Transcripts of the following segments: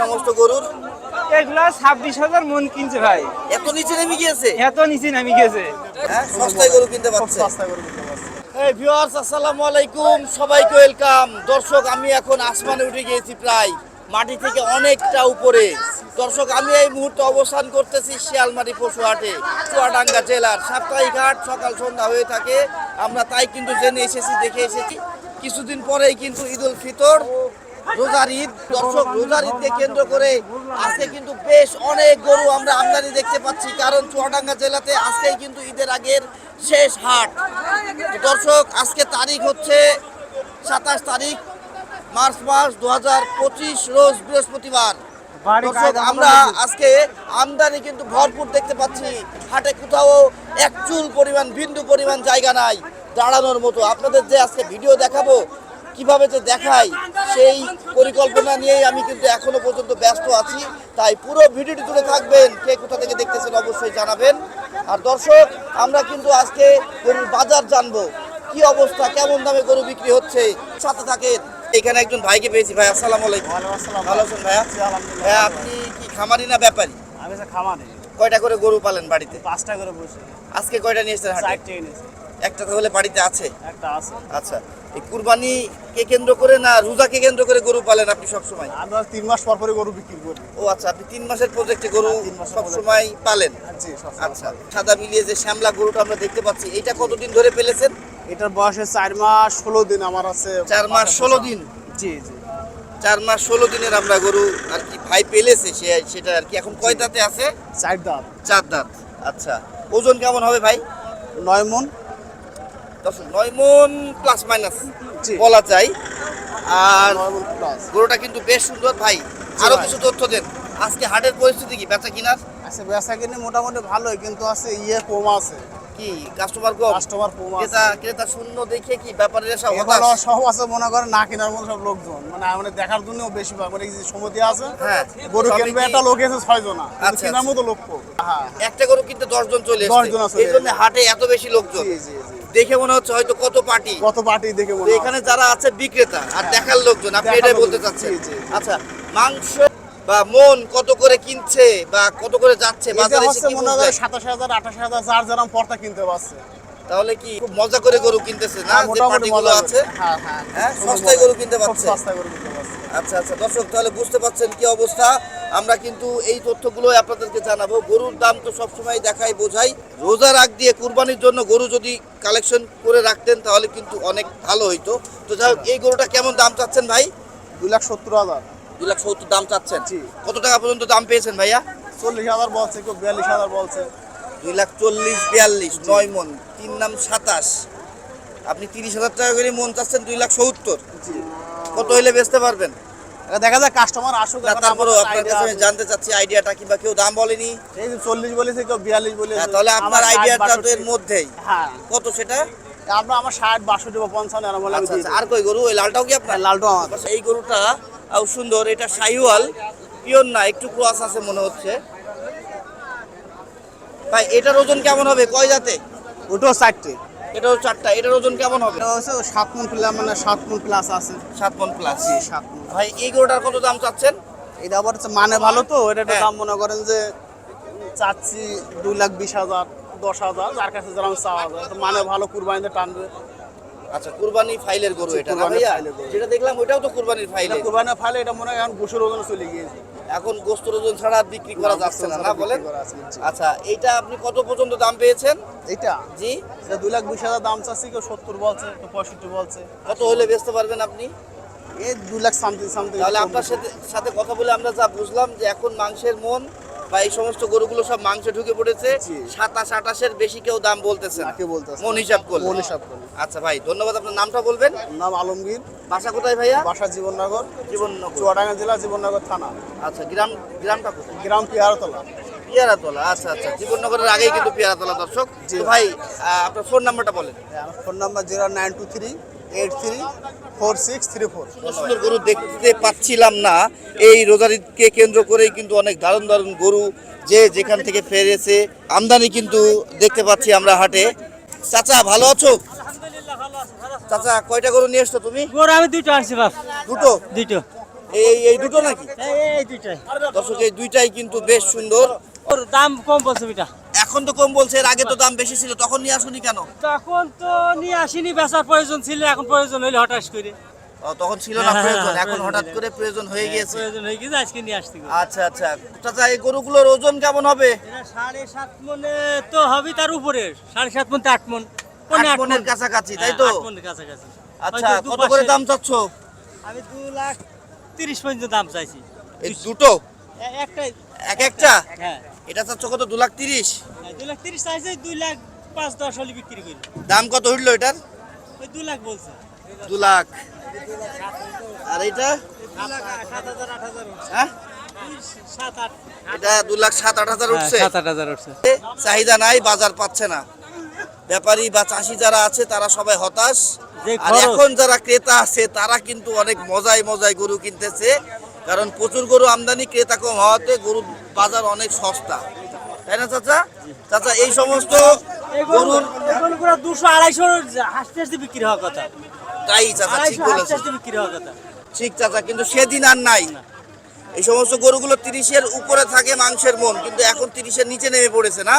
সমস্ত গরুর? এগুলা ছাব্বিশ হাজার মন কিনছে ভাই। এত নিচে নেমে গিয়েছে? এত নিচে নামি গেছে হ্যাঁ সস্তায় গরু কিনতে পারছে। এই ভিউয়ার্স আসসালামু আলাইকুম সবাইকে ওয়েলকাম দর্শক আমি এখন আসমানে উঠে গিয়েছি প্রায় মাটি থেকে অনেকটা উপরে। দর্শক আমি এই মুহূর্তে অবস্থান করতেছি শিয়ালমারি পশুহাটে চুয়াডাঙ্গা জেলার সাপ্তাহিক হাট। সকাল সন্ধ্যা হয়ে থাকে আমরা তাই কিন্তু জেনে এসেছি দেখে এসেছি। কিছুদিন পরেই কিন্তু ঈদ উল ফিতর। রোজার ঈদ দর্শক রোজার ঈদকে কেন্দ্র করে আজকে কিন্তু বেশ অনেক গরু আমরা আমদানি দেখতে পাচ্ছি। কারণ চুয়াডাঙ্গা জেলাতে আজকেই কিন্তু ঈদের আগের শেষ হাট। দর্শক আজকে তারিখ হচ্ছে সাতাশ তারিখ মার্চ মাস দু হাজার পঁচিশ রোজ বৃহস্পতিবার। দর্শক আমরা আজকে আমদানি কিন্তু ভরপুর দেখতে পাচ্ছি। হাটে কোথাও এক চুল পরিমাণ বিন্দু পরিমাণ জায়গা নাই দাঁড়ানোর মতো। আপনাদের যে আজকে ভিডিও দেখাবো কীভাবে যে দেখাই সেই পরিকল্পনা নিয়েই আমি কিন্তু এখনও পর্যন্ত ব্যস্ত আছি। তাই পুরো ভিডিওটি জুড়ে থাকবেন কে কোথা থেকে দেখতেছেন অবশ্যই জানাবেন। আর দর্শক আমরা কিন্তু আজকে গরুর বাজার জানব কি অবস্থা কেমন দামে গরু বিক্রি হচ্ছে? সাথে থাকেন এখানে একজন ভাইকে পেয়েছি। ভাই আসসালামু আলাইকুম। ভালো আছেন ভাইয়া ভাইয়া আপনি কি খামারি না ব্যাপারী? আমি খামারি। কয়টা করে গরু পালেন বাড়িতে? পাঁচটা করে বসে। আজকে কয়টা নিয়ে এসেছেন হাটে? চারটে এনেছে একটা তাহলে বাড়িতে আছে? একটা আছে। আচ্ছা এই কুরবানি কে কেন্দ্র করে না রোজাকে কেন্দ্র করে গরু পালেন আপনি সব সময় আমরা তিন মাস পর পরে গরু বিক্রি করি। ও আচ্ছা আপনি তিন মাসের প্রজেক্টে গরু হ্যাঁ, সব সময় পালেন? জি আচ্ছা সাদা মিলিয়ে যে শ্যামলা গরুটা আমরা দেখতে পাচ্ছি এটা কতদিন ধরে পেলেছেন এটার বয়স চার মাস ষোলো দিন আমার আছে। চার মাস ষোলো দিন? জি জি। চার মাস ষোলো দিনের আমরা গরু আর কি ভাই পেলেছে সে সেটা আর কি এখন কয় দাঁতে আছে? চার দাঁত। চার দাঁত আচ্ছা। ওজন কেমন হবে ভাই? নয় মন। দশ নয় মন প্লাস মাইনাস বলা যায়। আর মন গরুটা কিন্তু বেশ সুন্দর ভাই। আরও কিছু তথ্য দেন। আজকে হাটের পরিস্থিতি কি? বেচা কিনার? আচ্ছা বেচা কিনে মোটামুটি ভালোই কিন্তু আছে ইয়ে কম আছে। কি? কাস্টমার কম? কাস্টমার কম আছে। ক্রেতা ক্রেতা শূন্য দেখে কি ব্যাপারে সব হতাশ? সব আছে মনে করে না কেনার মতো সব লোকজন। মানে আমাদের দেখার জন্য বেশি ভাগ। মানে সমিতি আছে হ্যাঁ। গরু কিনবে একটা লোক ছয় জনা। আচ্ছা, কেনার আচ্ছা। মতো লোক। হ্যাঁ। একটা গরু কিনতে দশ জন চলে দশ জন চলে এই জন্য হাটে এত বেশি লোকজন। জি জি। দেখে মনে হচ্ছে হয়তো কত পার্টি। কত পার্টি দেখে মনে হয়। এখানে যারা আছে বিক্রেতা আর দেখার লোকজন আপনি এটাই বলতে চাচ্ছেন। আচ্ছা মাংস বা মন কত করে কিনছে বা কত করে যাচ্ছে বাজারে কি মনে হয় সাতাশ হাজার আঠাশ হাজার যার যেরকম পর্দা কিনতে পারছে। তাহলে কি খুব মজা করে গরু কিনতেছে না? হ্যাঁ, যে পার্টিগুলো আছে? হ্যাঁ হ্যাঁ হ্যাঁ, সস্তায় গরু কিনতে পারছে। সস্তায় গরু কিনতে পারছে আচ্ছা আচ্ছা দর্শক তাহলে বুঝতে পারছেন কি অবস্থা। আমরা কিন্তু এই তথ্যগুলো আপনাদেরকে জানাব। গরুর দাম তো সবসময় দেখাই বোঝাই রোজার আগ দিয়ে কুরবানির জন্য গরু যদি কালেকশন করে রাখতেন তাহলে কিন্তু অনেক ভালো হইতো। তো যাই হোক এই গরুটা কেমন দাম চাচ্ছেন ভাই? দুই লাখ সত্তর হাজার। দুই লাখ সত্তর দাম চাচ্ছেন। কত টাকা পর্যন্ত দাম পেয়েছেন ভাইয়া? চল্লিশ হাজার বলছে কেউ বিয়াল্লিশ হাজার বলছে। দুই লাখ চল্লিশ বিয়াল্লিশ নয় মন। তিন নাম সাতাশ। আপনি তিরিশ হাজার টাকা করে মন চাচ্ছেন দুই লাখ সত্তর। কত হইলে বেচতে পারবেন? দেখা যায় কাস্টমার আসুক তারপরেও আপনার কাছে আমি জানতে চাচ্ছি আইডিয়াটা কিংবা কেউ দাম বলেনি? এই যে চল্লিশ বলেছে কেউ বিয়াল্লিশ বলেছে। হ্যাঁ, তাহলে আপনার আইডিয়াটা তো এর মধ্যেই। হ্যাঁ। কত সেটা? আমরা আমার ষাট বাষট্টি বা পঞ্চান্ন এরকম আচ্ছা আচ্ছা আর কই গরু? ওই লালটাও কি আপনার? দিই। লালটু আমার। আচ্ছা, এই গরুটা সুন্দর এটা শাহিওয়াল পিওর না একটু ক্রস আছে মনে হচ্ছে। ভাই এটার ওজন কেমন হবে? কয় জাতে? ওটাও চারটে। এটাও চারটা। এটার ওজন কেমন হবে? সাত মন প্লাস মানে সাত মন প্লাস আছে। সাত মন প্লাস জি সাত মন। ভাই এই গরুটার কত দাম চাচ্ছেন? এটা আবার মানে ভালো তো এটা একটু হ্যাঁ। দাম মনে করেন যে চাচ্ছি দুই লাখ বিশ হাজার দশ হাজার যার কাছে যেরকম চা হাজার মানে ভালো কুরবানিতে টানবে। আচ্ছা কুরবানি ফাইলের গরু এটা। যেটা দেখলাম ওইটাও তো কুরবানির ফাইল ফাইলে। কুরবানি ফাইলে এটা মনে হয় এখন গোসের ওজনে চলে গিয়েছে। এখন গোস্ত ওজন ছাড়া বিক্রি করা যাচ্ছে না না বলেন। আচ্ছা এইটা আপনি কত পর্যন্ত দাম পেয়েছেন? এটা জি। এটা দুই লাখ বিশ হাজার দাম চাচ্ছি কেউ সত্তর বলছে কেউ পঁয়ষট্টি বলছে। কত হলে বেচতে পারবেন আপনি? এই দু লাখ সামথিং সামথিং তাহলে আপনার সাথে সাথে কথা বলে আমরা যা বুঝলাম যে এখন মাংসের মন বা এই সমস্ত গরুগুলো সব মাংসে ঢুকে পড়েছে। সাতাশ আটাশের বেশি কেউ দাম বলতেছে মন হিসাব করলে। মন হিসাব করে আচ্ছা ভাই ধন্যবাদ। আপনার নামটা বলবেন? নাম আলমগীর। বাসা কোথায় ভাইয়া? বাসা জীবননগর। জীবননগর। চুয়াডাঙ্গা জেলা জীবননগর থানা। আচ্ছা গ্রাম গ্রামটা কোথায়? গ্রাম পিয়ারতলা। পিয়ারাতলা আচ্ছা আচ্ছা। জীবননগরের আগেই কিন্তু পিয়ারাতলা দর্শক। ভাই আপনার ফোন নাম্বারটা বলেন। Phone number zero nine two three eight three four six three four. সুন্দর গরু দেখতে পাচ্ছিলাম না এই রোজারিদকে কেন্দ্র করেই কিন্তু অনেক দারুণ দারুণ গরু যে যেখান থেকে ফেরেছে আমদানি কিন্তু দেখতে পাচ্ছি আমরা হাটে। চাচা ভালো আছো? চাচা কয়টা গরু নিয়ে এসছো তুমি? গরু আমি দুইটা আনছি বাপ। দুটো? দুইটো। এই এই দুটো নাকি? এই দুইটাই। দর্শক এই দুইটাই কিন্তু বেশ সুন্দর। ওর দাম কম বলছে এটা এখন তো কম বলছে এর আগে তো দাম বেশি ছিল তখন নিয়ে আসুনি কেন? তখন তো নিয়ে আসিনি বেচার প্রয়োজন ছিল এখন প্রয়োজন হইলে হঠাৎ করে। তখন ছিল না হ্যাঁ, প্রয়োজন হ্যাঁ, এখন হঠাৎ করে প্রয়োজন হয়ে গিয়েছে। প্রয়োজন হয়ে গেছে আজকে নিয়ে আসতে আচ্ছা আচ্ছা। চাচা এই গরুগুলোর ওজন কেমন হবে? সাড়ে সাত মনে তো হবে তার উপরে সাড়ে সাত মন আট মন আট মনের কাছাকাছি তাই হ্যাঁ, তো? কাছাকাছি। আচ্ছা কত করে দাম চাচ্ছ? আমি দু লাখ তিরিশ পর্যন্ত দাম চাইছি। এই দুটো? একটাই এক একটা? হ্যাঁ। এটা চাচ্ছ কত? দু লাখ তিরিশ? হ্যাঁ, দুই লাখ তিরিশ চাইছে দুই লাখ পাঁচ দশ হলে বিক্রি করি। দাম কত হইল এটার? ওই দু লাখ বলছে। দু লাখ। আর এটা সাত হাজার আট হাজার হ্যাঁ? এটা দু লাখ সাত আট হাজার উঠছে? সাত আট হাজার উঠছে। চাহিদা নাই বাজার পাচ্ছে না। ব্যাপারী বা চাষি যারা আছে তারা সবাই হতাশ। আর এখন যারা ক্রেতা আছে তারা কিন্তু অনেক মজায় মজায় গরু কিনতেছে। কারণ প্রচুর গরু আমদানি ক্রেতা কম হওয়াতে গরুর বাজার অনেক সস্তা। তাই না চাচা? চাচা এই সমস্ত গরুর দুশো আড়াইশো হাসতে হাসতে বিক্রি হওয়ার কথা। তাই চাচা ঠিক বলেছে বিক্রি হওয়ার কথা। ঠিক চাচা কিন্তু সেদিন আর নাই। এই সমস্ত গরুগুলো তিরিশের উপরে থাকে মাংসের মন কিন্তু এখন তিরিশের নিচে নেমে পড়েছে না?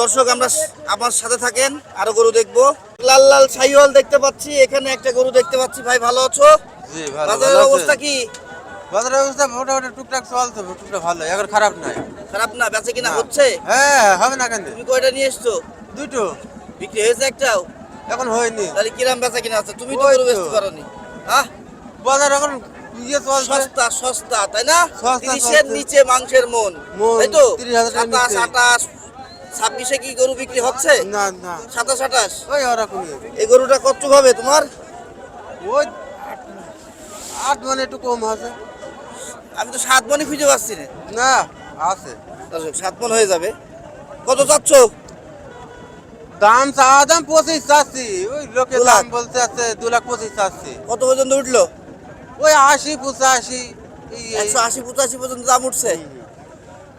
দর্শক আমরা আমার সাথে থাকেন আরও গরু দেখব। লাল লাল সাইওয়াল দেখতে পাচ্ছি এখানে একটা গরু দেখতে পাচ্ছি। ভাই ভালো আছো? বাজারের অবস্থা কি? বাজারের অবস্থা মোটামুটি টুকটাক চলছে টুকটাক ভালো এখন খারাপ নাই। খারাপ না বেচে কিনা হচ্ছে? হ্যাঁ হবে না কেন? তুমি কয়টা নিয়ে এসছো? দুটো। বিক্রি হয়েছে একটাও? এখন হয়নি। তাহলে কিরাম বেচা কিনা আছে? তুমি তো গরু বেচতে পারোনি হ্যাঁ বাজার এখন ইয়ে চলছে। সস্তা সস্তা তাই না? তিরিশের নিচে মাংসের মন তাই তো? সাতাশ নিচে। ছাব্বিশে কি গরু বিক্রি হচ্ছে? না না। সাতাশ আঠাশ? ওই ওরকমই। এই গরুটা কত হবে তোমার? ওই আট মানে একটু কম আছে। আমি তো সাত মনে খুঁজে পাচ্ছি না না আছে। সাত মন হয়ে যাবে। কত চাচ্ছ? দাম চাওয়া দাম পঁচিশ চাচ্ছি। ওই লোকের? দাম বলতে আছে দু লাখ পঁচিশ চাচ্ছি। কত পর্যন্ত উঠল? ওই আশি পঁচাশি একশো আশি পঁচাশি পর্যন্ত দাম উঠছে।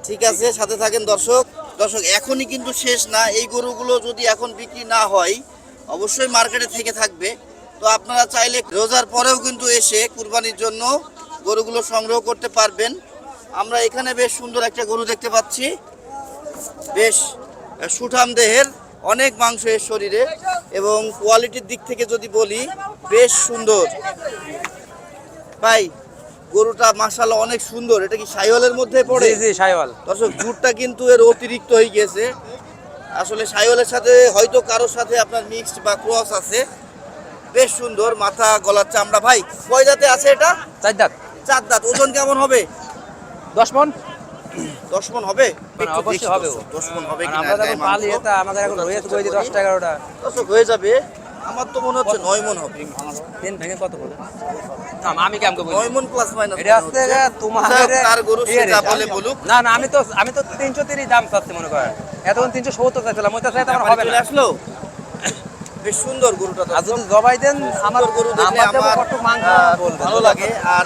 ঠিক আছে সাথে থাকেন দর্শক। দর্শক এখনই কিন্তু শেষ না। এই গরুগুলো যদি এখন বিক্রি না হয় অবশ্যই মার্কেটে থেকে থাকবে। তো আপনারা চাইলে রোজার পরেও কিন্তু এসে কুরবানির জন্য গরুগুলো সংগ্রহ করতে পারবেন। আমরা এখানে বেশ সুন্দর একটা গরু দেখতে পাচ্ছি। বেশ সুঠাম দেহের অনেক মাংস এর শরীরে এবং কোয়ালিটির দিক থেকে যদি বলি বেশ সুন্দর। ভাই গরুটা মাশাআল্লাহ অনেক সুন্দর। এটা কি সাইওয়ালের মধ্যে পড়ে? জি সাইওয়াল। দর্শক জুটটা কিন্তু এর অতিরিক্ত হয়ে গেছে। আসলে সাইওয়ালের সাথে হয়তো কারোর সাথে আপনার মিক্সড বা ক্রস আছে। বেশ সুন্দর মাথা গলার চামড়া। ভাই কয় দাঁতে আছে এটা? চার দাঁত। চার দাঁত ওজন কেমন হবে? দশ মন? দশ মন হবে? অবশ্যই হবে দশ মন হবে আমাদের এখন এগারোটা। হয়ে যাবে। আমার তো মনে হচ্ছে নয় মন হবে। তিন ভেঙে কত বলে? আমি কেমন নয় মন প্লাস মাইনাস এটা হচ্ছে তোমাদের তার গরু সে ইয়ে বলে বলুক। না না আমি তো আমি তো তিনশো তিরিশ দাম চাচ্ছি মনে করেন। এতক্ষণ তিনশো সত্তর চাইছিলাম চাইতে আমার হবে না। আসলো? বেশ সুন্দর গরুটা আর দর্শক। যদি জবাই দেন আমার গরু দেখলে আমার। ভালো লাগে আর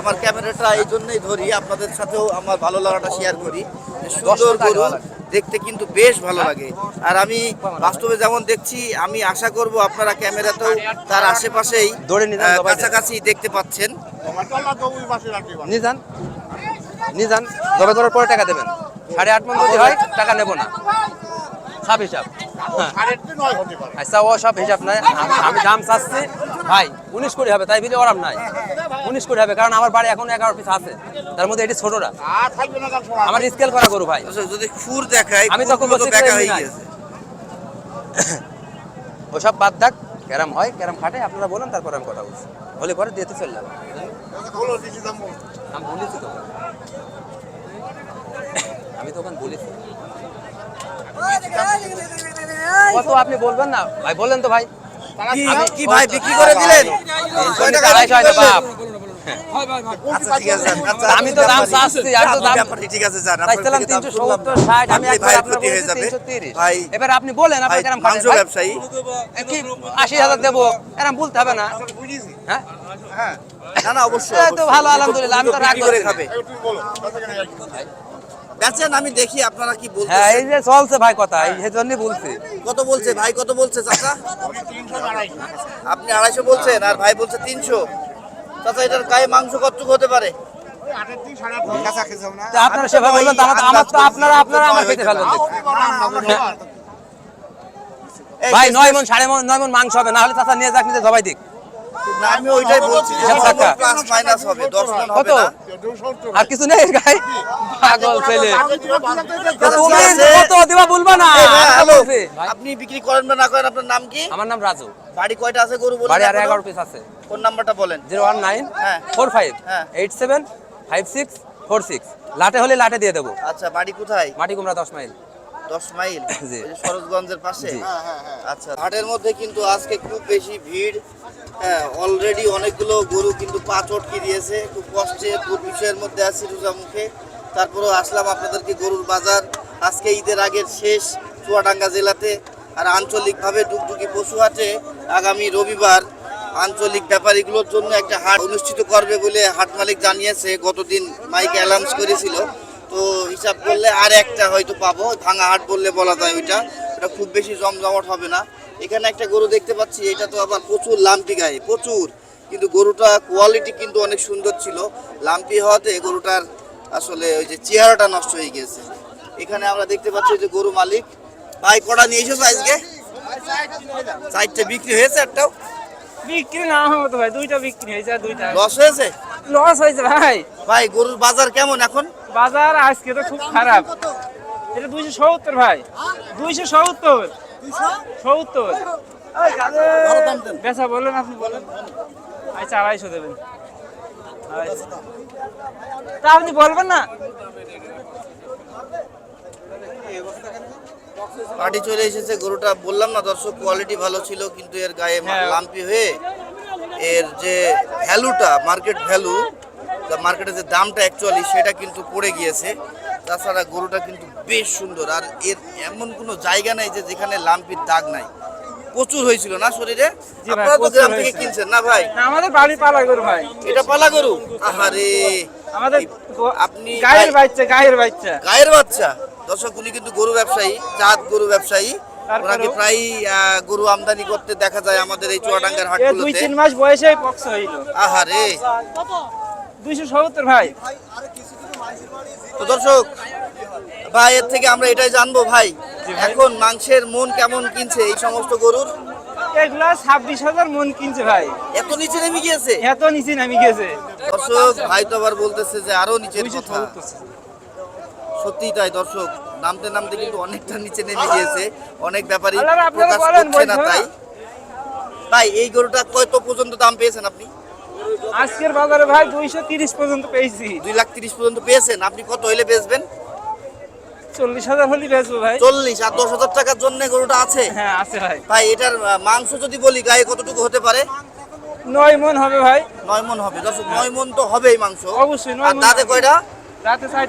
আমার ক্যামেরাটা এই জন্যই ধরি আপনাদের সাথেও আমার ভালো লাগাটা শেয়ার করি। সুন্দর গরু। দেখতে কিন্তু বেশ ভালো লাগে। আর আমি বাস্তবে যেমন দেখছি আমি আশা করব আপনারা ক্যামেরাতেও তার আশেপাশেই। কাছাকাছি দেখতে পাচ্ছেন। নিয়ে যান। জবাই করার পরে টাকা দেবেন। সাড়ে আট মন যদি হয় টাকা নেব না। সব হিসাব। হ্যাঁ। আচ্ছা ও সব হিসাব নাই। আমি দাম চাচ্ছি। ভাই উনিশ কোটি হবে তাই বলে ওরাম নাই। উনিশ কোটি হবে কারণ আমার বাড়ি এখন এগারো পিস আছে। তার মধ্যে এটি ছোটরা। আমার স্কেল করা করু ভাই। আচ্ছা, যদি খুর দেখায় আমি তখন ওসব বাদ থাক ক্যারাম হয় ক্যারাম খাটে আপনারা বলেন তারপর আমি কথা বলছি। হলে পরে দিতে চললাম আমি বলেছি তো। আমি তখন বলেছি। কত আপনি বলবেন না? ভাই বলেন তো ভাই। কি- ভাই বিক্রি করে দিলেন? আড়াইশো হয় না বাপ আচ্ছা, ঠিক আছে, যান। আচ্ছা, আমি তো দাম চাচ্ছি, আমি তো দাম- ঠিক আছে, যান। চাইছিলাম তিনশো সত্তর ষাট আমি আপনি একবার আপনার হয়ে যাবে। ভাই। এবার আপনি বলেন ভাই আপনার মাংস ব্যবসায়ী। কি আশি হাজার দেবো? এরম বলতে হবে না। হ্যাঁ? না না অবশ্যই তো ভালো, আলহামদুলিল্লাহ, আমি তো রাগ করে খাবে। না। বেচেন আমি দেখি আপনারা কি হ্যাঁ এই যে চলছে ভাই কথা এই জন্য বলছি। কত বলছে ভাই কত বলছে চাচা? আপনি আড়াইশো বলছেন আর ভাই বলছে তিনশো। চাচা এটার গায়ে মাংস কতটুকু হতে পারে? আপনারা সেভাবে বলবেন তো আমার- আমার তো আপনারা আপনারা আমার খেতে ফেলবেন ভাই নয় মন সাড়ে মন নয় মন মাংস হবে না হলে চাচা নিয়ে যাক নিজে সবাই দিক। না, আমি ওইটাই বলছি যে হিসাব টাকা। প্লাস মাইনাস হবে দশ মন হবে না। আর কিছু নেই গাই পাগল ছেলে। তুমি কত দিবা বলবা না। এই ভাই, আমি হ্যালো। বলছি। ভাই, আপনি বিক্রি করেন বা না করেন আপনার নাম কি? আমার নাম রাজু। বাড়ি কয়টা আছে গরু বলেন বাড়ি আর এখনও? এগারো পিস আছে। ফোন নাম্বারটা বলেন। জিরো ওয়ান নাইন হ্যাঁ। ফোর ফাইভ হ্যাঁ। Eight seven five six four six. লাটে হলে লাটে দিয়ে দেবো। আচ্ছা বাড়ি কোথায়? মাটি কুমড়া দশ মাইল। দশ মাইল জি। সরোজগঞ্জের পাশে? আচ্ছা হাটের মধ্যে কিন্তু আজকে খুব বেশি ভিড়। হ্যাঁ অলরেডি অনেকগুলো গরু কিন্তু পা চটকে দিয়েছে। খুব কষ্টে খুব বিষয়ের মধ্যে আছি রোজা মুখে। তারপরেও আসলাম আপনাদেরকে গরুর বাজার। আজকে ঈদের আগের শেষ চুয়াডাঙ্গা জেলাতে। আর আঞ্চলিকভাবে ডুগডুগি পশু হাটে আগামী রবিবার আঞ্চলিক ব্যাপারীগুলোর জন্য একটা হাট অনুষ্ঠিত করবে বলে হাট মালিক জানিয়েছে। গতদিন মাইকে অ্যালাউন্স করেছিল। তো হিসাব করলে আর একটা হয়তো পাবো, ভাঙা হাট বললে বলা যায় ওইটা। এটা খুব বেশি জমজমাট হবে না। এখানে একটা গরু দেখতে পাচ্ছি, এটা তো আবার প্রচুর লাম্পি গায়ে, প্রচুর। কিন্তু গরুটা কোয়ালিটি কিন্তু অনেক সুন্দর ছিল। লাম্পি হওয়াতে গরুটার আসলে ওই যে চেহারাটা নষ্ট হয়ে গেছে এখানে আমরা দেখতে পাচ্ছি যে গরু মালিক। ভাই, কটা নিয়ে এসেছ আজকে? চারটে বিক্রি হয়েছে একটাও? বিক্রি না হতো ভাই দুইটা বিক্রি হয়েছে দুইটা। লস হয়েছে? লস হয়েছে ভাই। ভাই গরুর বাজার কেমন এখন? বাজার আজকে তো খুব খারাপ। এটা দুইশো সত্তর ভাই। দুইশো সত্তর। সত্তর। বেচা বলেন আপনি বলেন। আচ্ছা আড়াইশো দেবেন। তা আপনি বলবেন না। পার্টি চলে এসেছে গরুটা বললাম না দর্শক কোয়ালিটি ভালো ছিল কিন্তু এর গায়ে হ্যাঁ। লাম্পি হয়ে এর যে ভ্যালুটা মার্কেট ভ্যালু মার্কেটে যে দামটা অ্যাকচুয়ালি সেটা কিন্তু পড়ে গিয়েছে। তাছাড়া গরুটা কিন্তু বেশ সুন্দর আর এর এমন কোনো জায়গা নাই যে যেখানে লাম্পির দাগ নাই। প্রচুর হয়েছিল না শরীরে? আপনারা তো গ্রাম থেকে কিনছেন না ভাই? আমাদের বাড়ি পালা গরু ভাই। এটা পালা গরু? আহারে। আমাদের আপনি গায়ের বাচ্চা গায়ের বাচ্চা। গায়ের বাচ্চা? দর্শক উনি কিন্তু গরু ব্যবসায়ী জাত গরু ব্যবসায়ী। ওনাকে প্রায় গরু আমদানি করতে দেখা যায় আমাদের এই চুয়াডাঙ্গার এ দুই হাটগুলোতে তিন মাস বয়সে পক্স হইল। আহারে ভাই। তো দর্শক ভাই এর থেকে আমরা এটাই জানব ভাই এখন মাংসের মন কেমন কিনছে এই সমস্ত গরুর? এগুলা ছাব্বিশ হাজার মন কিনছে ভাই। এত নিচে নেমে গিয়েছে? এত নিচে নামি গেছে দর্শক ভাই তো আবার বলতেছে যে আরও নিচে কথা। সত্যিই তাই দর্শক। নামতে নামতে কিন্তু অনেকটা নিচে নেমে গিয়েছে। অনেক ব্যাপারই প্রকাশ করছে না। তাই। ভাই এই গরুটা কত পর্যন্ত দাম পেয়েছেন আপনি? আজকের বাজারে ভাই দুইশো তিরিশ পর্যন্ত পেয়েছি। দুই লাখ তিরিশ পর্যন্ত পেয়েছেন। আপনি কত হইলে বেচবেন? চল্লিশ হাজার হলে বেচবো ভাই। চল্লিশ আর দশ হাজার টাকার জন্য গরুটা আছে? হ্যাঁ আছে ভাই। ভাই এটার মাংস যদি বলি গায়ে কতটুকু হতে পারে? নয় মন হবে ভাই। নয় মন হবে। দর্শক নয় মন তো হবেই মাংস। অবশ্যই আর দাঁতে কয়টা?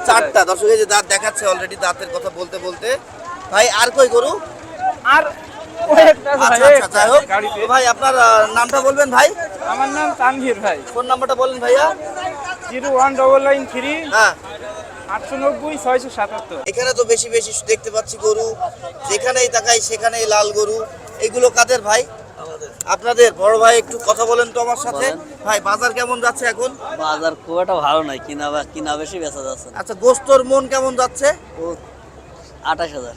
চারটা দর্শক এই যে দাঁত দেখাচ্ছে অলরেডি দাঁতের কথা বলতে বলতে। ভাই আর কই গরু? আর আচ্ছা ভাই আচ্ছা গাড়িতে। ভাই আপনার নামটা বলবেন ভাই? আমার নাম তানভীর ভাই। ফোন নাম্বারটা বলেন ভাইয়া। Zero one double nine three হ্যাঁ। এখানে তো বেশি বেশি দেখতে পাচ্ছি গরু। যেখানেই তাকাই সেখানেই লাল গরু। এগুলো কাদের ভাই? আপনাদের বড় ভাই একটু কথা বলেন তো আমার সাথে। ভাই বাজার কেমন যাচ্ছে এখন? বাজার খুব একটা ভালো নাই কিনা বা কিনা বেশি বেচা যাচ্ছে না। আচ্ছা গোস্তর মন কেমন যাচ্ছে? ও আঠাশ হাজার।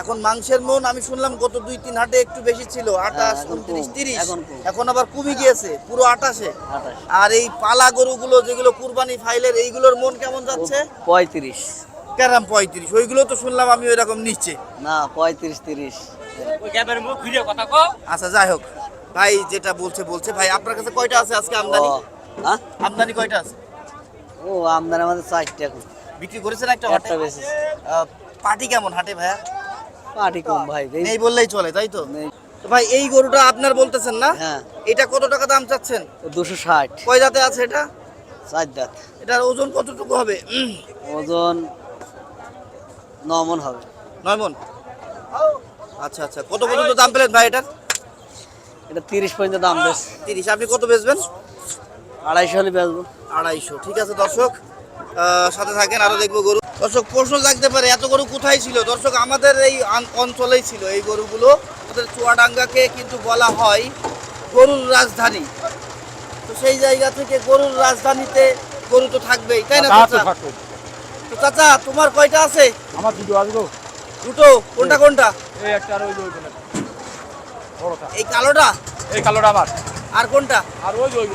এখন মাংসের মন আমি শুনলাম গত দুই তিন হাটে একটু বেশি ছিল আঠাশ হ্যাঁ, এখন উনত্রিশ তিরিশ। এখন কম। এখন আবার কমে গিয়েছে পুরো আটাশে আঠাশ। আর এই পালা গরুগুলো যেগুলো কুরবানি ফাইলের এইগুলোর মন কেমন যাচ্ছে? পঁয়ত্রিশ। ক্যারাম পঁয়ত্রিশ ওইগুলো তো শুনলাম আমি ওই রকম নিচ্ছে। না পঁয়ত্রিশ তিরিশ। আচ্ছা যাই হোক। ভাই যেটা বলছে বলছে। ভাই আপনার কাছে কয়টা আছে আজকে আমদানি? হ্যাঁ? আমদানি কয়টা আছে? ও আমদানি আমাদের চারটে এখন। বিক্রি করেছেন একটা হাটে? একটা বেশি পার্টি কেমন হাটে ভাইয়া? পাটি কম ভাই নেই বললেই চলে তাই তো। ভাই এই গরুটা আপনার বলতেছেন না? হ্যাঁ। এটা কত টাকা দাম চাচ্ছেন? দুশো ষাট। কয় জাতে আছে এটা? চার দাঁত। এটার ওজন কতটুকু হবে? ওজন নমন হবে। নয় মন? আচ্ছা আচ্ছা। কত পর্যন্ত দাম পেলেন ভাই এটার? এটা তিরিশ পর্যন্ত দাম বেশ। তিরিশ আপনি কত বেচবেন? আড়াইশো হলে বেচবো। আড়াইশো ঠিক আছে দর্শক। আহ, সাথে থাকেন আরও দেখব গরু। দর্শক প্রশ্ন থাকতে পারে এত গরু কোথায় ছিল? দর্শক আমাদের এই অঞ্চলেই ছিল এই গরুগুলো। আমাদের চুয়াডাঙ্গাকে কিন্তু বলা হয় গরুর রাজধানী। তো সেই জায়গা থেকে গরুর রাজধানীতে গরু তো থাকবেই তাই না চাচা তো চাচা তোমার কয়টা আছে? আমার দুটো আসব দুটো কোনটা কোনটা? এই একটা আর ওই এই কালোটা? এই কালোটা আমার আর কোনটা? আর ওই ওই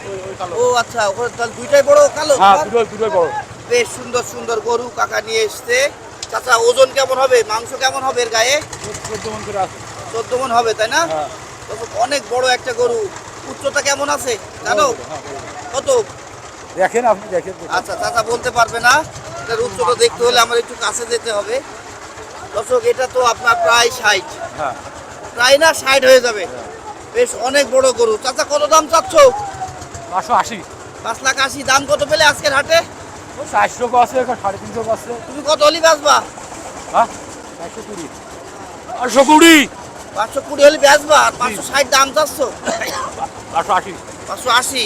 কালো। ও আচ্ছা ওখানে তাহলে দুইটাই বড় কালো? হ্যাঁ দুটোই দুটোই বড়। বেশ সুন্দর সুন্দর গরু কাকা নিয়ে এসছে। চাচা ওজন কেমন হবে? মাংস কেমন হবে এর গায়ে? চোদ্দ মন করে আছে। চোদ্দ মন হবে তাই না? হ্যাঁ। তবে অনেক বড় একটা গরু। উচ্চতা কেমন আছে? জানো? কত? দেখেন আপনি দেখেন। আচ্ছা চাচা বলতে পারবে না। এটার উচ্চতা দেখতে হলে আমার একটু কাছে যেতে হবে। দর্শক এটা তো আপনার প্রায় ষাট। হ্যাঁ। প্রায় না ষাট হয়ে যাবে। বেশ অনেক বড় গরু। চাচা কত দাম চাচ্ছ? পাঁচশো আশি। পাঁচ লাখ আশি। দাম কত পেলে আজকের হাটে? চারশো আছে সাড়ে তিনশো আছে তুমি কত হলি বাঁচবা? হ্যাঁ? চারশো কুড়ি। চারশো কুড়ি। পাঁচশো কুড়ি হলে বেচবা? আর পাঁচশো ষাট দাম চাচ্ছ? চারশো আশি। পাঁচশো আশি।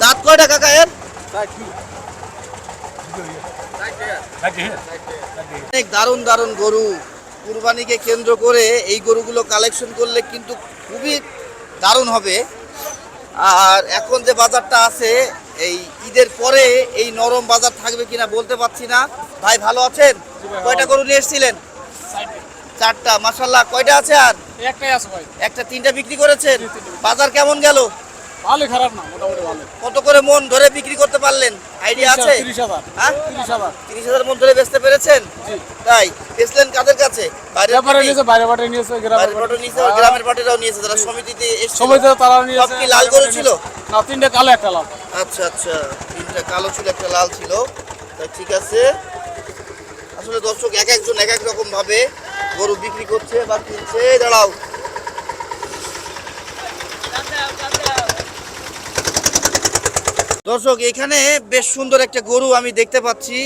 দাঁত কয়টা কাকা এর? অনেক দারুণ দারুণ গরু। কুরবানিকে কেন্দ্র করে এই গরুগুলো কালেকশন করলে কিন্তু খুবই দারুণ হবে। আর এখন যে বাজারটা আছে এই ঈদের পরে এই নরম বাজার থাকবে কিনা বলতে পারছি না। ভাই ভালো আছেন? কয়টা গরু নিয়ে এসেছিলেন? চারটা। মাসাল্লাহ কয়টা আছে আর? একটাই আছে ভাই। একটা তিনটা বিক্রি করেছেন? বাজার কেমন গেল? ভালো খারাপ না মোটামুটি ভালো। কত করে মন ধরে বিক্রি করতে পারলেন? আইডিয়া আছে? তিরিশ হাজার হ্যাঁ? তিরিশ হাজার। তিরিশ হাজার মন ধরে বেচতে পেরেছেন? জি। তাই বেচলেন কাদের কাছে? পার্টি? নিয়েছে বাইরে বাটে নিয়েছে বাইরের পার্টি নিয়েছে, গ্রামের পার্টিরাও নিয়েছে যারা সমিতিতে। সবাই তো তারা সব কি লাল গরু ছিল? না তিনটে কালো একটা লাল। আচ্ছা আচ্ছা তিনটা কালো ছিল একটা লাল ছিল। তাই ঠিক আছে। আসলে দর্শক এক একজন এক এক রকম ভাবে গরু বিক্রি করছে বা কিনছে। দাঁড়াও দর্শক এখানে বেশ সুন্দর একটা গরু আমি দেখতে পাচ্ছি।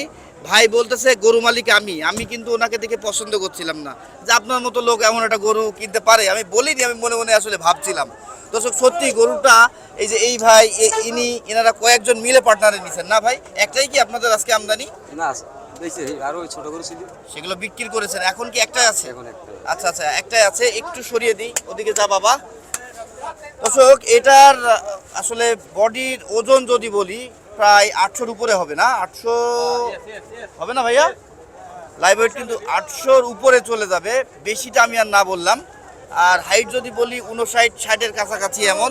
ভাই বলতেছে গরু মালিক আমি। আমি কিন্তু ওনাকে দেখে পছন্দ করছিলাম না। যে আপনার মতো লোক এমন একটা গরু কিনতে পারে আমি বলিনি আমি মনে মনে আসলে ভাবছিলাম। দর্শক সত্যি গরুটা এই যে এই ভাই ইনি এনারা কয়েকজন মিলে পার্টনারে নিছেন। না ভাই একটাই কি আপনাদের আজকে আমদানি? না ছোট ছিল। সেগুলো বিক্রি করেছেন। এখন কি একটাই আছে? এখন আচ্ছা আচ্ছা একটাই আছে। একটু সরিয়ে দিই। ওদিকে যা বাবা। দর্শক এটার আসলে বডির ওজন যদি বলি প্রায় আটশোর উপরে হবে না? আটশো হবে না ভাইয়া? লাইভ ওয়েট কিন্তু আটশোর উপরে চলে যাবে। বেশিটা আমি আর না বললাম। আর হাইট যদি বলি উনষাট ষাটের কাছাকাছি এমন।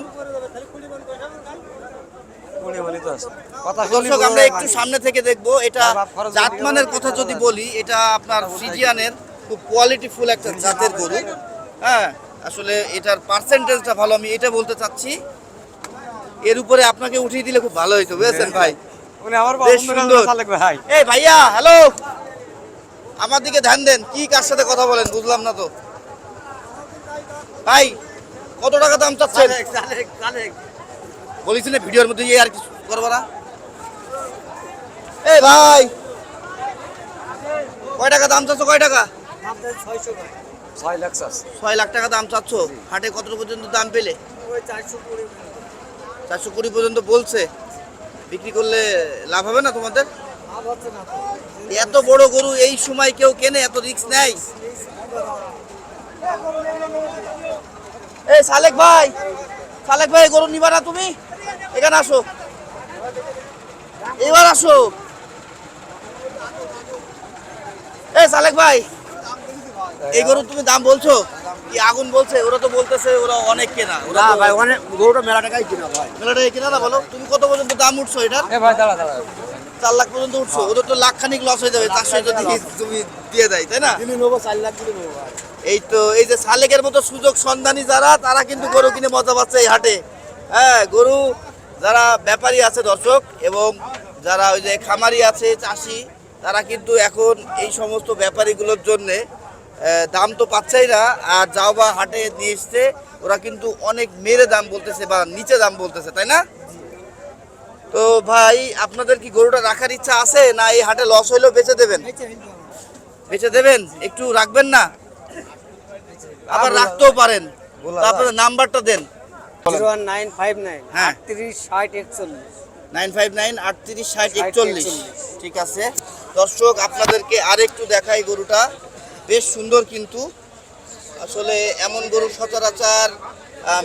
দর্শক আমরা একটু সামনে থেকে দেখব। এটা জাতমানের কথা যদি বলি এটা আপনার ফ্রিজিয়ানের খুব কোয়ালিটিফুল একটা জাতের গরু। হ্যাঁ আসলে এটার পার্সেন্টেজটা ভালো আমি এটা বলতে চাচ্ছি। এর উপরে আপনাকে উঠিয়ে দিলে খুব ভালো হইতো বুঝেছেন ভাই। ভাই এই ভাইয়া হ্যালো আমার দিকে ধ্যান দেন কি কার সাথে কথা বলেন বুঝলাম না তো। ভাই কত টাকা দাম চাচ্ছেন? বলেছি না ভিডিওর মধ্যে আর কিছু করব না। এই ভাই কয় টাকা দাম চাচ্ছ কয় টাকা। ছয় লাখ ছয় লাখ টাকা দাম চাচ্ছ? হাটে কত পর্যন্ত দাম পেলে? চারশো কুড়ি পর্যন্ত। বলছে। বিক্রি করলে লাভ হবে না তোমাদের? এত বড় গরু এই সময় কেউ কেনে এত রিস্ক নেয়? এই সালেক ভাই সালেক ভাই গরু নিবা না তুমি। এখানে আসো। এবার আসো। এই সালেক ভাই এই গরু তুমি দাম বলছো? কি আগুন বলছে? ওরা তো বলতেছে ওরা অনেক কেনা। ওরা তো- অনেক গরুটা মেলা টাকাই কিনা ভাই। মেলা টাকা কেনা না বলো? তুমি কত পর্যন্ত দাম উঠছো এটার? এ ভাই দাঁড়া দাঁড়া। চার লাখ পর্যন্ত উঠছো। ওদের তো লাখ খানিক লস হয়ে যাবে চারশো যদি তুমি দিয়ে দেয় তাই না? কিনে নেব চার লাখ কিনে নেব ভাই। এই তো এই যে সালেকের মতো সুযোগ সন্ধানী যারা তারা কিন্তু গরু কিনে মজা পাচ্ছে এই হাটে। হ্যাঁ গরু যারা ব্যাপারী আছে দর্শক এবং যারা ওই যে খামারি আছে চাষি তারা কিন্তু এখন এই সমস্ত ব্যাপারীগুলোর জন্যে দাম তো পাচ্ছেই না আর যাও বা হাটে নিয়ে এসছে ওরা কিন্তু অনেক মেরে দাম বলতেছে বা নিচে দাম বলতেছে তাই না? তো ভাই আপনাদের কি গরুটা রাখার ইচ্ছা আছে না এই হাটে লস হইলেও বেচে দেবেন? বেচে দেবেন? একটু রাখবেন না? আবার রাখতেও পারেন। তো আপনাদের নাম্বারটা দেন। নাইন ফাইভ নাইন হ্যাঁ। আটত্রিশ ষাট একচল্লিশ। নাইন ফাইভ নাইন আটত্রিশ ষাট একচল্লিশ। ঠিক আছে। দর্শক আপনাদেরকে আরেকটু দেখাই গরুটা। বেশ সুন্দর কিন্তু। আসলে এমন গরু সচরাচার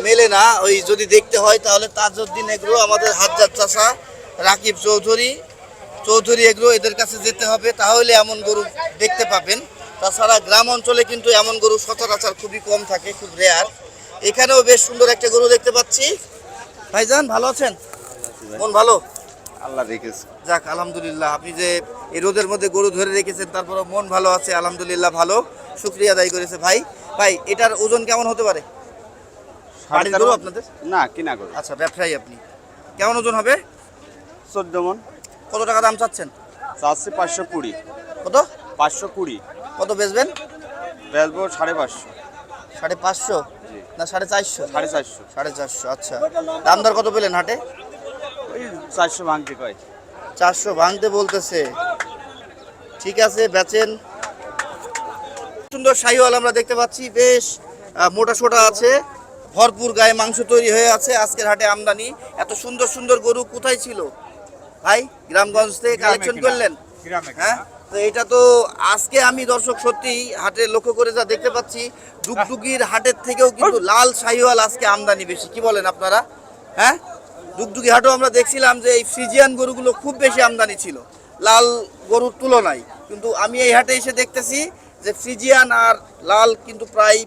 মেলে না। ওই যদি দেখতে হয় তাহলে তাজউদ্দিন এগ্রো আমাদের হাজার চাষা রাকিব চৌধুরী চৌধুরী এগ্রো এদের কাছে যেতে হবে। তাহলে এমন গরু দেখতে পাবেন। তাছাড়া গ্রাম অঞ্চলে কিন্তু এমন গরু সচরাচার খুবই কম থাকে, খুব রেয়ার এখানেও বেশ সুন্দর একটা গরু দেখতে পাচ্ছি। ভাইজান, ভালো আছেন? মন ভালো? আল্লাহ রেখেছে। যাক আলহামদুলিল্লাহ আপনি যে এই রোদের মধ্যে গরু ধরে রেখেছেন তারপরে মন ভালো আছে আলহামদুলিল্লাহ ভালো। শুক্রিয়া আদায় করেছে ভাই। ভাই এটার ওজন কেমন হতে পারে? বাড়ির গরু আপনাদের? না কিনা করো আচ্ছা ব্যবসায়ী আপনি। কেমন ওজন হবে? চোদ্দ মন। কত টাকা দাম চাচ্ছেন? চারশো পাঁচশো কুড়ি। কত? পাঁচশো কুড়ি। কত বেচবেন? বেচবো সাড়ে পাঁচশো। সাড়ে পাঁচশো? না সাড়ে চারশো? সাড়ে চারশো। সাড়ে চারশো আচ্ছা। দাম দর কত পেলেন হাটে? ওই চারশো ভাঙতে কয়। চারশো ভাঙতে বলতেছে। ঠিক আছে বেচেন। সুন্দর শাহিওয়াল আমরা দেখতে পাচ্ছি বেশ মোটা সোটা আছে। ভরপুর গায়ে মাংস তৈরি হয়ে আছে আজকের হাটে আমদানি। এত সুন্দর সুন্দর গরু কোথায় ছিল? ভাই গ্রামগঞ্জ থেকে কালেকশন করলেন? হ্যাঁ তো এটা তো আজকে আমি দর্শক সত্যি হাটে লক্ষ্য করে যা দেখতে পাচ্ছি ডুগডুগির হাটের থেকেও কিন্তু লাল শাহিওয়াল আজকে আমদানি বেশি। কি বলেন আপনারা? হ্যাঁ? ডুগডুগি হাটও আমরা দেখছিলাম যে এই ফ্রিজিয়ান গরুগুলো খুব বেশি আমদানি ছিল। লাল গরুর তুলনায়। কিন্তু আমি এই হাটে এসে দেখতেছি যে ফ্রিজিয়ান আর লাল কিন্তু প্রায়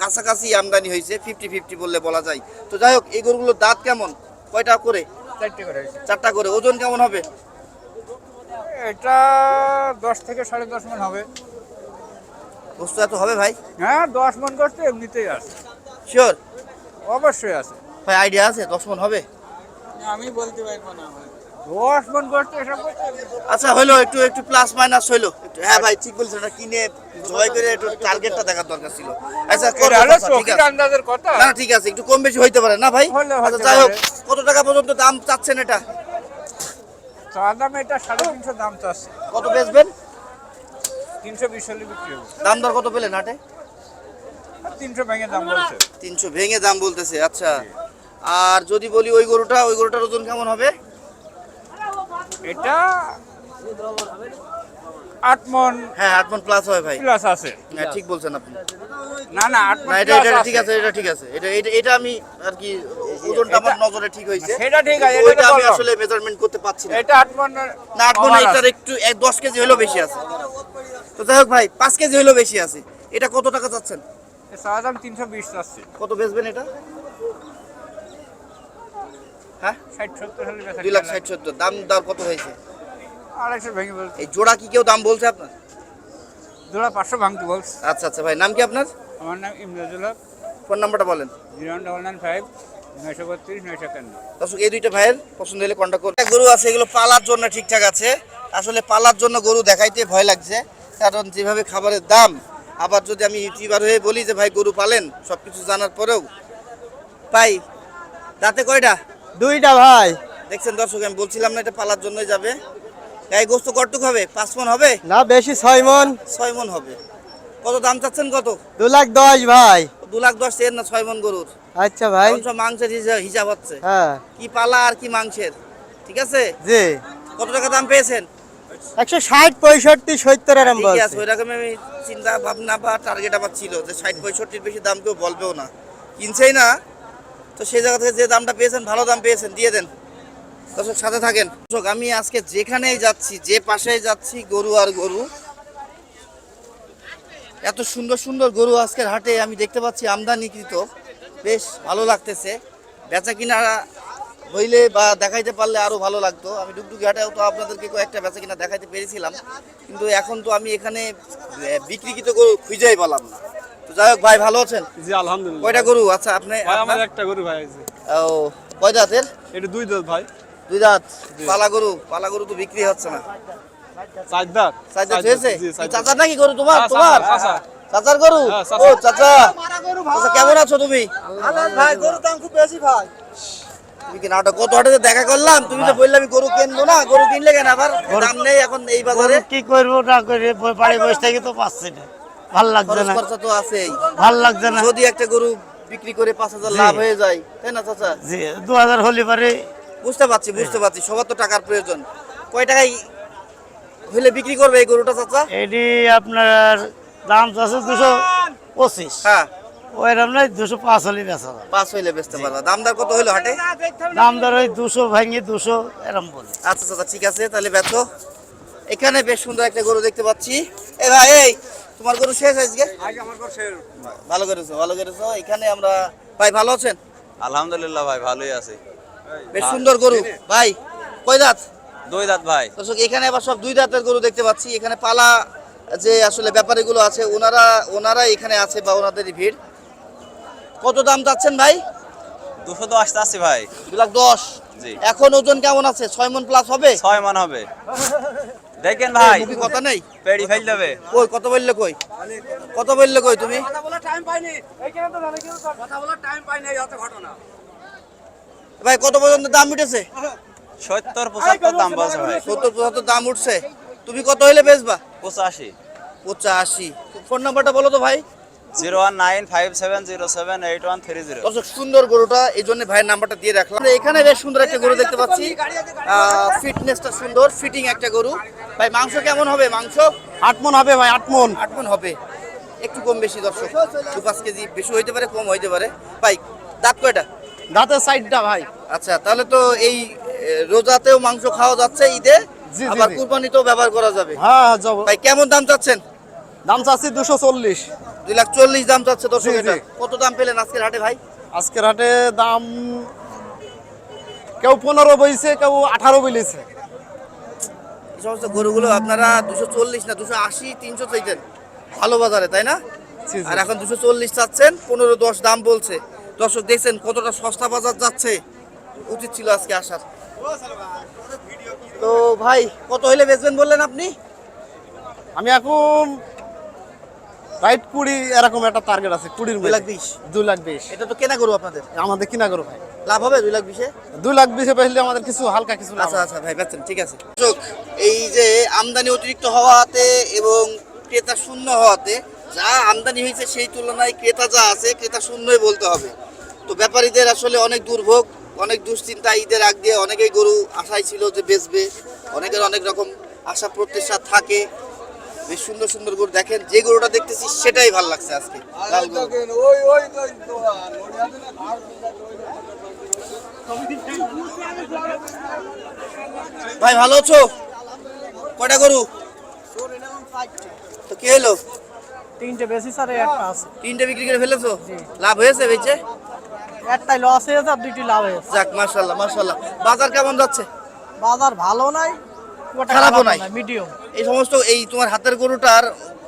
কাছাকাছি আমদানি হয়েছে ফিফটি ফিফটি বললে বলা যায়। তো যাই হোক এই গরুগুলোর দাঁত কেমন? কয়টা করে? চারটে করে চারটা করে। ওজন কেমন হবে? এটা দশ থেকে সাড়ে দশ মন হবে। বস্তু এত হবে ভাই? হ্যাঁ দশ মন করতে এমনিতেই আছে। শিওর অবশ্যই আছে। ভাই আইডিয়া আছে দশ মন হবে? আমি বলতে পারব না দশ মন করতে এসব আচ্ছা হইল একটু একটু প্লাস মাইনাস হইল। হ্যাঁ ভাই ঠিক বলছেন এটা কিনে জয় করে একটু টার্গেটটা দেখার দরকার ছিল। আচ্ছা কথা, আন্দাজের না না, ঠিক আছে একটু কম বেশি হইতে পারে না ভাই? আচ্ছা যাই হোক কত টাকা পর্যন্ত দাম চাচ্ছেন এটা? চা দাম এটা সাড়ে তিনশো দাম চাচ্ছে। কত বেচবেন? তিনশো বিশ হলে বিক্রি হবে। দাম দর কত পেলেন হাটে? তিনশো ভেঙে দাম বলছে। তিনশো ভেঙে দাম বলতেছে আচ্ছা। আর যদি বলি ওই গরুটা ওই গরুটার ওজন কেমন হবে? এটা আট মন হ্যাঁ আট মন প্লাস হয় ভাই। প্লাস আছে। হ্যাঁ ঠিক বলছেন আপনি। না না আট মন এটা এটা ঠিক আছে। এটা ঠিক আছে। এটা এটা এটা আমি আর কি ওজনটা আমার নজরে ঠিক সেটা ঠিক আছে, এটা আমি আসলে মেজারমেন্ট করতে পারছি না। এটা আট মন না আট মনে এটার একটু এক দশ কেজি হলেও বেশি আছে। তো যাই হোক ভাই কেজি বেশি আছে। এটা কত টাকা চাচ্ছেন? চা দাম তিনশো বিশ চাচ্ছে। কত বেচবেন এটা? হ্যাঁ? ষাট সত্তর হলে বেচা দুই লাখ ষাট সত্তর দাম দর কত হয়েছে? আড়াইশো ভেঙে বলছে। এই জোড়া কি কেউ দাম বলছে আপনার? দুটা পাঁচশো ভাঙতে বলছে। আচ্ছা আচ্ছা ভাই নাম কি আপনার? আমার নাম ইমরাজুল হক ফোন নাম্বারটা বলেন। জিরো ডবল নাইন ফাইভ নয়শো বত্রিশ নয়শো একান্ন। দর্শক এই দুইটা ভাইয়ের পছন্দ হলে কন্ট্যাক্ট করুন। গরু আছে এগুলো পালার জন্য ঠিকঠাক আছে। আসলে পালার জন্য গরু দেখাইতে ভয় লাগছে। কারণ যেভাবে খাবারের দাম আবার যদি আমি ইউটিউবার হয়ে বলি যে ভাই গরু পালেন? সব কিছু জানার পরেও পাই দাঁতে কয়টা? দুইটা ভাই। দেখছেন দর্শক আমি বলছিলাম না এটা পালার জন্যই যাবে। গাই গোস্ত কটুক হবে? পাঁচ মন হবে? না বেশি ছয় মন। ছয় মন হবে। কত দাম চাচ্ছেন কত? দু লাখ দশ ভাই। দু লাখ দশ এর না ছয় মন গরুর? আচ্ছা ভাই। মাংসের হিসাব হচ্ছে। হ্যাঁ। কি পালা আর কি মাংসের? ঠিক আছে? জি। কত টাকা দাম পেয়েছেন? একশো ষাট পঁয়ষট্টি সত্তর ঠিকই ওই রকম আমি চিন্তা ভাবনা বা টার্গেট আমার ছিল যে ষাট পঁয়ষট্টির বেশি দাম কেউ বলবেও না। কিনছেই না। তো সেই জায়গা থেকে যে দামটা পেয়েছেন, ভালো দাম পেয়েছেন, দিয়ে দেন। দর্শক, সাথে থাকেন। দর্শক, আমি আজকে যেখানেই যাচ্ছি, যে পাশেই যাচ্ছি, গরু আর গরু, এত সুন্দর সুন্দর গরু আজকের হাটে আমি দেখতে পাচ্ছি, আমদানিকৃত। বেশ ভালো লাগতেছে। বেচা কিনা হইলে বা দেখাইতে পারলে আরও ভালো লাগতো। আমি ডুগডুগি হাটেও তো আপনাদেরকে কয়েকটা বেচা কিনা দেখাইতে পেরেছিলাম। কিন্তু এখন তো আমি এখানে বিক্রিকৃত গরু খুঁজেই পেলাম না। যাই হোক ভাই ভালো আছেন? জি আলহামদুলিল্লাহ। কয়টা গরু? আচ্ছা আপনি ভাই আমার একটা গরু ভাই আছে ও কয় দাঁতের এটা দুই দাঁত ভাই। দুই দাঁত পালা গরু পালা গরু তো বিক্রি হচ্ছে না। চার দাঁত চার দাঁত হয়েছে। চাচার নাকি গরু তোমার? হ্যাঁ, তোমার? চাচা, চাচা। চাচার গরু? হ্যাঁ, ও চাচা। কেমন আছো তুমি? ভাই দাম খুব বেশি ভাই। তুমি কি নাটক কত হাটে দেখা করলাম? তুমি তো বললে আমি গরু কিনবো না গরু কিনলে কেন আবার? দাম নেই এখন এই বাজারে। কি করব না করে বাড়ি বসে থেকে তো পাচ্ছি না। ভালো লাগছে না। খরচা তো আছেই। ভালো লাগছে না। যদি একটা গরু বিক্রি করে পাঁচ হাজার লাভ হয়ে যায় তাই না চাচা? জি দু হাজার হলে পারে। বুঝতে পারছি বুঝতে পারছি। সবার তো টাকার প্রয়োজন। কয় টাকায় হইলে বিক্রি করবে এই গরুটা চাচা? এটি আপনার দাম দুশো পঁচিশ। হ্যাঁ। দুশো পাঁচ হলে বেচা পাঁচ হইলে বেচতে পারবা। দামদার কত হাটে? দাম দর ওই দুশো ভাঙি দুশো এরম বলে। আচ্ছা ঠিক আছে তাহলে বেচো। এখানে বেশ সুন্দর একটা গরু দেখতে পাচ্ছি। এ ভাই এই তোমার গরু শেষ আজকে? ভালো করেছ ভালো করেছ। এখানে আমরা ভাই ভালো আছেন? আলহামদুলিল্লাহ ভাই ভালোই আছে। বেশ সুন্দর গরু। ভাই কয় দাঁত? দুই দাঁত ভাই। দর্শক এখানে আবার সব দুই দাঁতের গরু দেখতে পাচ্ছি। এখানে পালা যে আসলে ব্যাপারীগুলো আছে ওনারা ওনারা এখানে আছে বা ওনাদেরই ভিড়। কত দাম চাচ্ছেন ভাই? দুশো দশ আছে ভাই। দু লাখ দশ। জি। এখন ওজন কেমন আছে? ছয় মন প্লাস হবে? ছয় মান হবে। দেখেন ভাই মুখে কথা নাই? পেড়ি ফেল দেবে। কই কত বললে কই? কত বললে কই তুমি? ভাই কত পর্যন্ত দাম উঠেছে? সত্তর পঁচাত্তর দাম বলছে ভাই। সত্তর পঁচাত্তর দাম উঠছে। তুমি কত হইলে বেচবা? পঁচাশি। পঁচাশি। ফোন নাম্বারটা বলো তো ভাই। Zero one nine five seven zero seven eight one three zero. দর্শক সুন্দর গরুটা এই জন্য ভাইয়ের নাম্বারটা দিয়ে রাখলাম। এখানে বেশ সুন্দর একটা গরু দেখতে পাচ্ছি। ফিটনেসটা সুন্দর ফিটিং একটা গরু। ভাই মাংস কেমন হবে? মাংস? আট মন হবে ভাই আট মন আট মন হবে। একটু কম বেশি দর্শক। দু পাঁচ কেজি বেশি হইতে পারে কম হইতে পারে। ভাই দাঁত কয়টা? দাঁতের সাইডটা ভাই। আচ্ছা তাহলে তো এই রোজাতেও মাংস খাওয়া যাচ্ছে ঈদে। আবার কুরবানিতেও ব্যবহার করা যাবে। হ্যাঁ হ্যাঁ ভাই কেমন দাম চাচ্ছেন? দাম চাচ্ছি দুশো চল্লিশ। দুই লাখ চল্লিশ দাম চাচ্ছে দর্শক এটা। কত দাম পেলেন আজকের হাটে ভাই? আজকের হাটে দাম কেউ পনেরো বইছে কেউ আঠারো এই সমস্ত গরুগুলো আপনারা দুশো চল্লিশ না দুশো আশি তিনশো চাইতেন। ভালো বাজারে তাই না। আর এখন দুশো চল্লিশ চাচ্ছেন পনেরো দশ দাম বলছে। দর্শক দেখছেন কতটা সস্তা বাজার যাচ্ছে। উচিত ছিল আজকে আসার। তো ভাই কত হইলে বেচবেন বললেন আপনি? আমি এখন রাইট কুড়ি এরকম একটা টার্গেট আছে কুড়ির দুই লাখ বিশ। দুই লাখ বিশ। এটা তো কেনা গরু আপনাদের? আমাদের কিনা করো ভাই। লাভ হবে দুই লাখ বিশে? দুই লাখ বিশে পেলে আমাদের কিছু হালকা কিছু আচ্ছা। আচ্ছা ভাই বেচছেন ঠিক আছে। এই যে আমদানি অতিরিক্ত হওয়াতে এবং ক্রেতা শূন্য হওয়াতে যা আমদানি হয়েছে সেই তুলনায় ক্রেতা যা আছে ক্রেতা শূন্যই বলতে হবে। তো ব্যাপারীদের আসলে অনেক দুর্ভোগ অনেক দুশ্চিন্তা ঈদের আগ দিয়ে অনেকেই গরু আশাই ছিল যে বেচবে। অনেকের অনেক রকম আশা প্রত্যাশা থাকে। বেশ সুন্দর সুন্দর গরু দেখেন যে গরুটা দেখতেছি সেটাই ভালো লাগছে আজকে। লাল গরু। ভাই ভালো আছো? কয়টা গরু? তো কি হলো তিনটে বেশি স্যার একটা আছে। তিনটে বিক্রি করে ফেলেছো? লাভ হয়েছে বেচে? একটাই লস হয়েছে আর দুইটি লাভ হয়েছে। যাক মাশাল্লাহ মাশাল্লাহ বাজার কেমন যাচ্ছে? বাজার ভালো নাই খারাপও নাই। মিডিয়াম এই সমস্ত এই তোমার হাতের গরুটার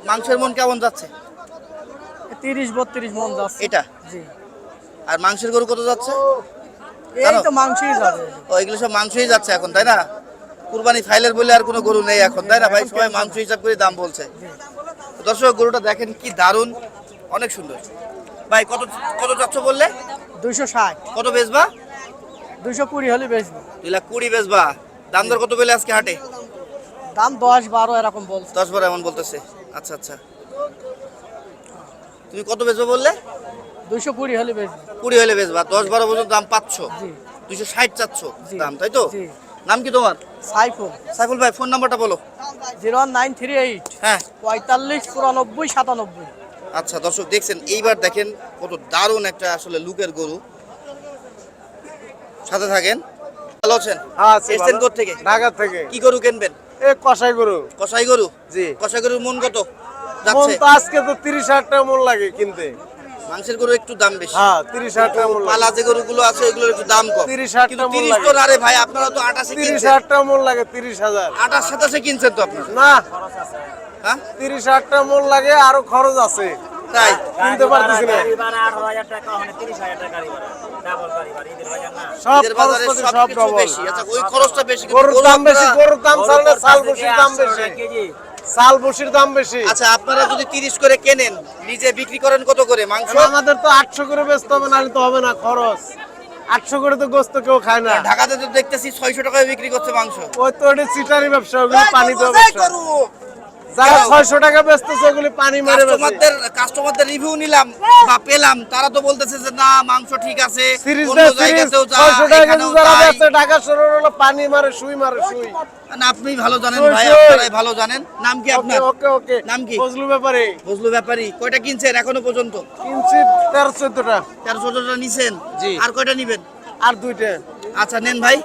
মাংসের মন কেমন যাচ্ছে? তিরিশ বত্রিশ মন যাচ্ছে। এটা? জি। আর মাংসের গরু কত যাচ্ছে? এই তো মাংসই যাবে। ও এগুলো সব মাংসই যাচ্ছে এখন তাই না? কুরবানি ফাইলের বলে আর কোনো গরু নেই এখন তাই না ভাই? সবাই মাংস হিসাব করে দাম বলছে। দর্শক গরুটা দেখেন কি দারুণ অনেক সুন্দর। ভাই কত কত চাচ্ছ বললে? দুইশো ষাট। কত বেচবা? দুইশো কুড়ি হলে দুই লাখ কুড়ি বেচবা। দাম দর কত পেলে আজকে হাটে? দাম দশ বারো এরকম বলছে। দশ বারো এমন বলতেছে। আচ্ছা আচ্ছা। তুমি কত বেচবো বললে? দুইশো কুড়ি হলে বেশি কুড়ি হলে বেচবা। দশ বারো পর্যন্ত দাম পাচ্ছ। দুশো ষাট চাচ্ছ। দাম তাই তো? নাম কি তোমার? সাইফুল। সাইফুল ভাই ফোন নাম্বারটা বলো। Zero one nine three eight. হ্যাঁ। পঁয়তাল্লিশ চুরানব্বই সাতানব্বই। আচ্ছা দর্শক দেখছেন এইবার দেখেন কত দারুণ একটা আসলে লুকের গরু। সাথে থাকেন। ভালো আছেন? হ্যাঁ, এসছেন থেকে? ঢাকা থেকে। কি গরু কিনবেন? এ কষাই গরু। কসাই গরু? জি। কসাই গরুর মন কত? মন তো আজকে তো তিরিশ হাজার টাকা মন লাগে কিনতে। মাংসের গরু একটু দাম বেশি। হ্যাঁ তিরিশ হাজার টাকা পালা যে গরুগুলো আছে ওইগুলোর একটু দাম কম। 30,000 কিন্তু টাকা তিরিশ লাগে। তো না রে ভাই আপনারা তো আটাশে তিরিশ কিনছেন। হাজার টাকা মন লাগে তিরিশ হাজার। আটাশ সাতাশে কিনছেন তো আপনারা? না। হ্যাঁ? তিরিশ হাজার টাকা মন লাগে আরও খরচ আছে। তাই? কিনতে পারতেছি না। সব বাজারে সব সব কিছু ডবল বেশি। আচ্ছা ওই খরচটা বেশি গরুর দাম বেশি আপনারা- গরুর দাম ছাড়লে চাল বসির দাম বেশি। চাল বসির দাম বেশি। আচ্ছা আপনারা যদি তিরিশ করে কেনেন নিজে বিক্রি করেন কত করে? মাংস? আমাদের তো আটশো করে বেচতে হবে নাহলে তো হবে না খরচ। আটশো করে তো গোস্ত কেউ খায় না। ঢাকাতে তো দেখতেছি ছয়শো টাকায় বিক্রি করছে মাংস। ওই তো ওটা চিটারি ব্যবসা ওগুলো পানি দেওয়া ব্যবসা। যারা কেন? ছয়শো টাকা বেচতেছে ওগুলি পানি মেরে কাস্টমারদের কাস্টমারদের রিভিউ নিলাম বা পেলাম তারা তো বলতেছে যে না মাংস ঠিক আছে অন্য জায়গাতেও যা ছয়শো টাকা যারা বেচে ঢাকা শহরে হলো পানি মারে সুই মারে সুই। না আপনি ভালো জানেন ভাই। আপনারাই ভালো জানেন। নাম কি আপনার? ওকে ওকে। নাম কি? ফজলু ব্যাপারে। ফজলু ব্যাপারী। কয়টা কিনছেন এখনও পর্যন্ত? কিনছি তেরো চোদ্দটা। তেরো চোদ্দটা নিছেন? আর কয়টা নিবেন? আর দুইটা। আচ্ছা নেন ভাই।